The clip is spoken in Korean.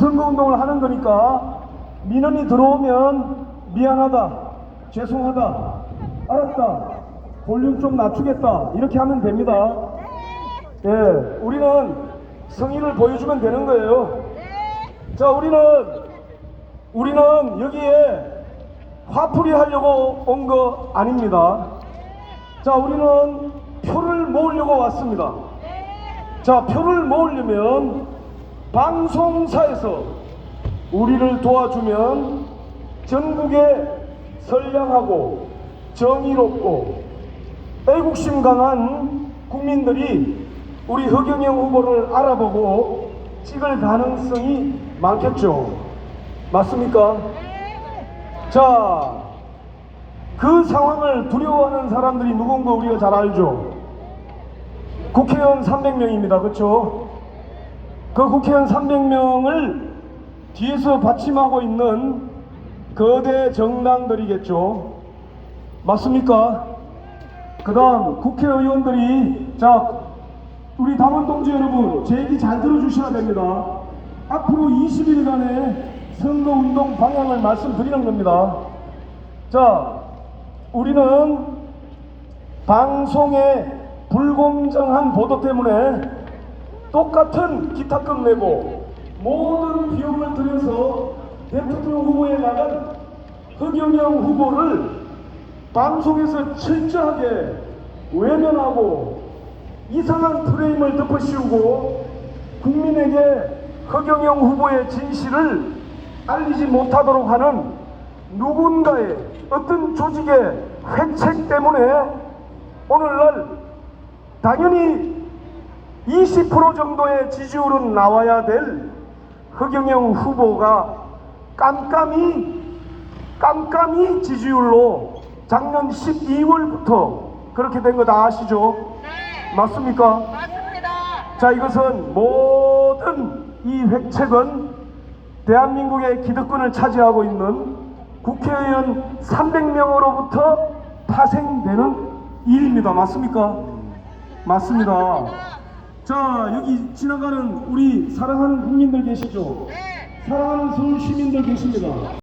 선거운동을 하는 거니까 민원이 들어오면 미안하다, 죄송하다, 알았다, 볼륨 좀 낮추겠다 이렇게 하면 됩니다. 예, 우리는 성의를 보여주면 되는 거예요. 자, 우리는 우리는 여기에 화풀이 하려고 온 거 아닙니다. 자, 우리는 표를 모으려고 왔습니다. 자, 표를 모으려면 방송사에서 우리를 도와주면 전국에 선량하고 정의롭고 애국심 강한 국민들이 우리 허경영 후보를 알아보고 찍을 가능성이 많겠죠. 맞습니까? 자, 그 상황을 두려워하는 사람들이 누군가 우리가 잘 알죠. 국회의원 300명입니다. 그렇죠? 그 국회의원 300명을 뒤에서 받침하고 있는 거대 정당들이겠죠. 맞습니까? 그 다음 국회의원들이 자 우리 당원 동지 여러분 제 얘기 잘 들어주셔야 됩니다. 앞으로 20일간의 선거운동 방향을 말씀드리는 겁니다. 자 우리는 방송의 불공정한 보도 때문에 똑같은 기타금 내고 모든 비용을 들여서 대통령 후보에 나간 허경영 후보를 방송에서 철저하게 외면하고 이상한 프레임을 덮어씌우고 국민에게 허경영 후보의 진실을 알리지 못하도록 하는 누군가의 어떤 조직의 회책 때문에 오늘날 당연히 20% 정도의 지지율은 나와야 될 허경영 후보가 깜깜이 깜깜이 지지율로 작년 12월부터 그렇게 된 거 다 아시죠? 네, 맞습니까? 맞습니다. 자 이것은 모든 이 획책은 대한민국의 기득권을 차지하고 있는 국회의원 300명으로부터 파생되는 일입니다. 맞습니까? 맞습니다. 자 여기 지나가는 우리 사랑하는 국민들 계시죠? 네. 사랑하는 서울 시민들 계십니다.